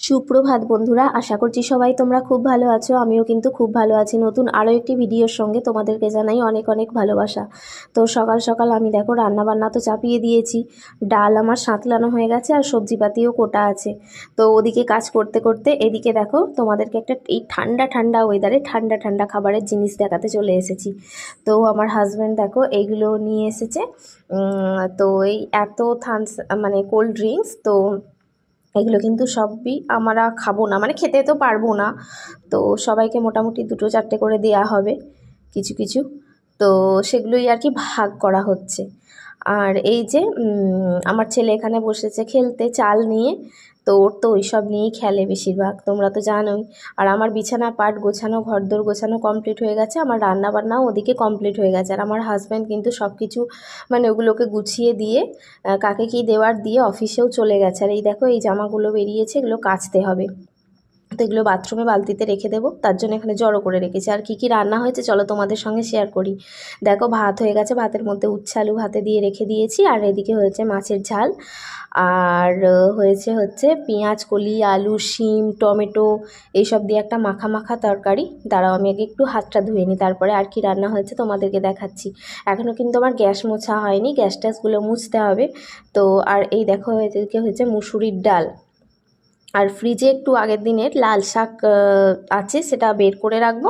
সুপ্রভাত বন্ধুরা, আশা করছি সবাই তোমরা খুব ভালো আছো। আমিও কিন্তু খুব ভালো আছি। নতুন আরও একটি ভিডিওর সঙ্গে তোমাদেরকে জানাই অনেক অনেক ভালোবাসা। তো সকাল সকাল আমি দেখো রান্না বান্না তো চাপিয়ে দিয়েছি। ডাল আমার সাঁতলানো হয়ে গেছে আর সবজিপাতিও কোটা আছে। তো ওদিকে কাজ করতে করতে এদিকে দেখো তোমাদেরকে একটা এই ঠান্ডা ঠান্ডা ওয়েদারে ঠান্ডা ঠান্ডা খাবারের জিনিস দেখাতে চলে এসেছি। তো আমার হাজব্যান্ড দেখো এইগুলো নিয়ে এসেছে। তো এই এত থানস মানে কোল্ড ড্রিঙ্কস তো এগুলো কিন্তু সবই আমরা খাব না মানে খেতে তো পারব না। তো সবাইকে মোটামুটি দুটো চারটে করে দেয়া হবে, কিছু কিছু। তো সেগুলোই আর কি ভাগ করা হচ্ছে। আর এই যে আমার ছেলে এখানে বসেছে খেলতে চাল নিয়ে। তো ওর তো ওইসব নিয়েই খেলে বেশিরভাগ, তোমরা তো জানোই। আর আমার বিছানা পাট গোছানো ঘর দোর গোছানো কমপ্লিট হয়ে গেছে, আমার রান্না বান্নাও ওদিকে কমপ্লিট হয়ে গেছে। আর আমার হাজব্যান্ড কিন্তু সব কিছু মানে ওগুলোকে গুছিয়ে দিয়ে কাকে কি দেওয়ার দিয়ে অফিসেও চলে গেছে। আর এই দেখো, এই জামাগুলো বেরিয়েছে, এগুলো কাচতে হবে। তো এগুলো বাথরুমে বালতিতে রেখে দেবো, তার জন্য এখানে জড়ো করে রেখেছি। আর কী কী রান্না হয়েছে চলো তোমাদের সঙ্গে শেয়ার করি। দেখো ভাত হয়ে গেছে, ভাতের মধ্যে উচ্ছে আলু ভাতে দিয়ে রেখে দিয়েছি, আর এদিকে হয়েছে মাছের ঝাল। আর হয়েছে হচ্ছে পেঁয়াজ, কলি, আলু, শিম, টমেটো, এইসব দিয়ে একটা মাখা মাখা তরকারি। দাঁড়াও, আমি আগে একটু হাতটা ধুয়ে নিই, তারপরে আর কি রান্না হয়েছে তোমাদেরকে দেখাচ্ছি। এখনও কিন্তু আমার গ্যাস মোছা হয়নি, গ্যাস ট্যাসগুলো মুছতে হবে। তো আর এই দেখো এদিকে হয়েছে মুসুরির ডাল। আর ফ্রিজে একটু আগের দিনের লাল শাক আছে, সেটা বের করে রাখব।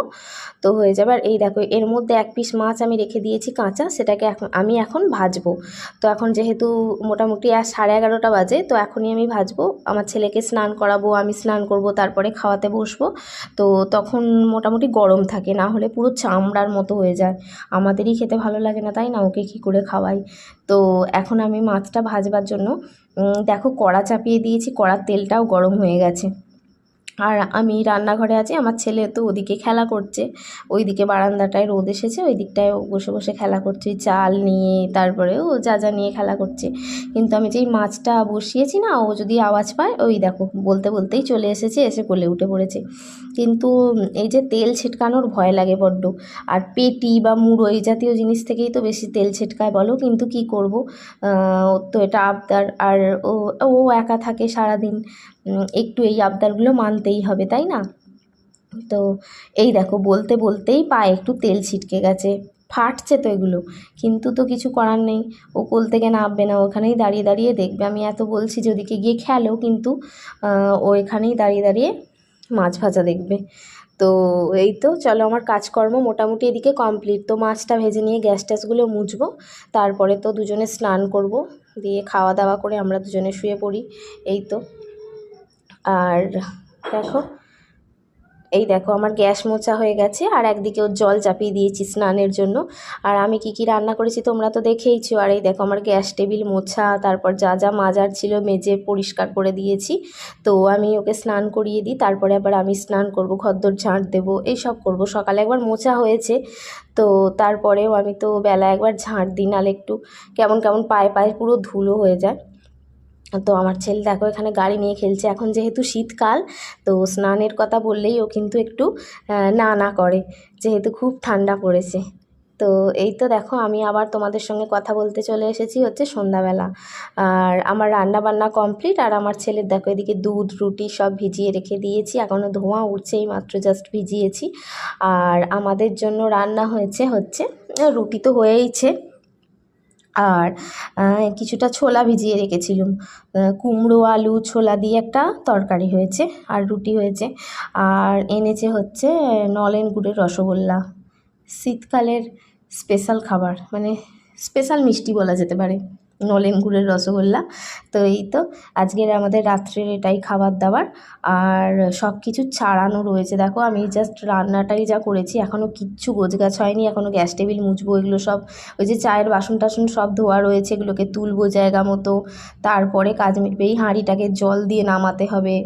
তো হয়ে যাবে। আর এই দেখো, এর মধ্যে এক পিস মাছ আমি রেখে দিয়েছি, কাঁচা, সেটাকে এখন, আমি এখন ভাজবো। তো এখন যেহেতু মোটামুটি আর সাড়ে এগারোটা বাজে, তো এখনই আমি ভাজবো। আমার ছেলেকে স্নান করাবো, আমি স্নান করব, তারপরে খাওয়াতে বসবো। তো তখন মোটামুটি গরম থাকে, না হলে পুরো চামড়ার মতো হয়ে যায়। আমাদেরই খেতে ভালো লাগে না, তাই না? ওকে কী করে খাওয়াই? তো এখন আমি মাছটা ভাজবার জন্য দেখো কড়া চাপিয়ে দিয়েছি কড়ার তেলটাও গরম হয়ে গেছে। আর আমি রান্নাঘরে আছি, আমার ছেলে তো ওদিকে খেলা করছে। ওইদিকে বারান্দাটায় রোদ এসেছে ওই দিকটায় বসে বসে খেলা করছে, চাল নিয়ে, তারপরে ও যা যা নিয়ে খেলা করছে। কিন্তু আমি যেই মাছটা বসিয়েছি না, ও যদি আওয়াজ পায়, ওই দেখো, বলতে বলতেই চলে এসেছে, এসে কোলে উঠে পড়েছে। কিন্তু এই যে তেল ছিটকানোর ভয় লাগে বড্ড, আর পেটি বা মুড়ো এই জাতীয় জিনিস থেকেই তো বেশি তেল ছিটকায় বলো, কিন্তু কি করব? তো এটা আবদার, আর ও ও একা থাকে সারাদিন একটু এই আবদারগুলো মানতেই হবে, তাই না? তো এই দেখো, বলতে বলতেই পায়ে একটু তেল ছিটকে গেছে। ফাটছে তো এগুলো, কিন্তু তো কিছু করার নেই। ও কোল থেকে নামবে না ওখানেই দাঁড়িয়ে দাঁড়িয়ে দেখবে। আমি এত বলছি যে ওদিকে গিয়ে খেলো, কিন্তু ও এখানেই দাঁড়িয়ে দাঁড়িয়ে মাছ ভাজা দেখবে। তো এই তো, চলো আমার কাজকর্ম মোটামুটি এদিকে কমপ্লিট। তো মাছটা ভেজে নিয়ে গ্যাস ট্যাসগুলো মুছবো, তারপরে তো দুজনে স্নান করব। দিয়ে খাওয়া দাওয়া করে আমরা দুজনে শুয়ে পড়ি, এই তো। আর দেখো। এই দেখো, আমার গ্যাস মোচা হয়ে গেছে আর একদিকে ওর জল চাপিয়ে দিয়েছি স্নানের জন্য। আর আমি কি কি রান্না করেছি তোমরা তো দেখেইছো। আর এই দেখো, আমার গ্যাস টেবিল মোছা, তারপর যা যা মাজার ছিল মেজে পরিষ্কার করে দিয়েছি। তো আমি ওকে স্নান করিয়ে দিই, তারপরে আবার আমি স্নান করব ঘরদোর ঝাঁট দেবো, এইসব করব। সকালে একবার মোছা হয়েছে, তো তারপরেও আমি তো বেলা একবার ঝাঁট দিই নাহলে একটু কেমন কেমন পায়ে পায়ে পুরো ধুলো হয়ে যায়। তো আমার ছেলে দেখো এখানে গাড়ি নিয়ে খেলছে। এখন যেহেতু শীতকাল, তো স্নানের কথা বললেই ও কিন্তু একটু না না করে, যেহেতু খুব ঠান্ডা পড়েছে। তো এই তো দেখো, আমি আবার তোমাদের সঙ্গে কথা বলতে চলে এসেছি হচ্ছে সন্ধ্যাবেলা। আর আমার রান্না বান্না কমপ্লিট আর আমার ছেলের দেখো এদিকে দুধ, রুটি সব ভিজিয়ে রেখে দিয়েছি। এখনও ধোঁয়া উঠছে এই মাত্র জাস্ট ভিজিয়েছি। আর আমাদের জন্য রান্না হয়েছে হচ্ছে, রুটি তো হয়েইছে। আর কিছুটা ছোলা ভিজিয়ে রেখেছিলাম। কুমড়ো, আলু, ছোলা দিয়ে একটা তরকারি হয়েছে আর রুটি হয়েছে। আর এনেছে হচ্ছে নলেন গুড়ের রসগোল্লা। শীতকালের স্পেশাল খাবার মানে স্পেশাল মিষ্টি বলা যেতে পারে। নলেন গুড়ের রসগোল্লা। তো এই তো, আজকের আমাদের রাত্রের এটাই খাবার দাবার। আর সব কিছু ছাড়ানো রয়েছে। দেখো, আমি জাস্ট রান্নাটাই যা করেছি এখনও কিচ্ছু গোছগাছ হয়নি এখনও গ্যাস টেবিল মুছবো, এগুলো সব ওই যে চায়ের বাসন টাসন সব ধোয়া রয়েছে, এগুলোকে তুলবো জায়গা মতো। তারপরে কাজ মিটবে, এই হাঁড়িটাকে জল দিয়ে নামাতে হবে।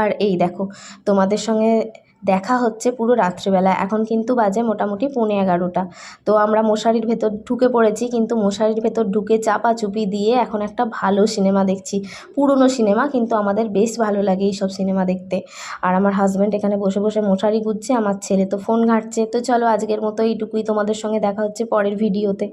আর এই দেখো, তোমাদের সঙ্গে দেখা হচ্ছে পুরো রাত্রিবেলা এখন কিন্তু বাজে মোটামুটি পৌনে এগারোটা। তো আমরা মশারির ভেতর ঢুকে পড়েছি, কিন্তু মশারির ভেতর ঢুকে চাপাচুপি দিয়ে এখন একটা ভালো সিনেমা দেখছি। পুরনো সিনেমা, কিন্তু আমাদের বেশ ভালো লাগে এই সব সিনেমা দেখতে। আর আমার হাজব্যান্ড এখানে বসে বসে মশারি গুজছে, আমার ছেলে তো ফোন ঘাঁটছে। তো চলো আজকের মতো এইটুকুই তোমাদের সঙ্গে দেখা হচ্ছে পরের ভিডিওতে।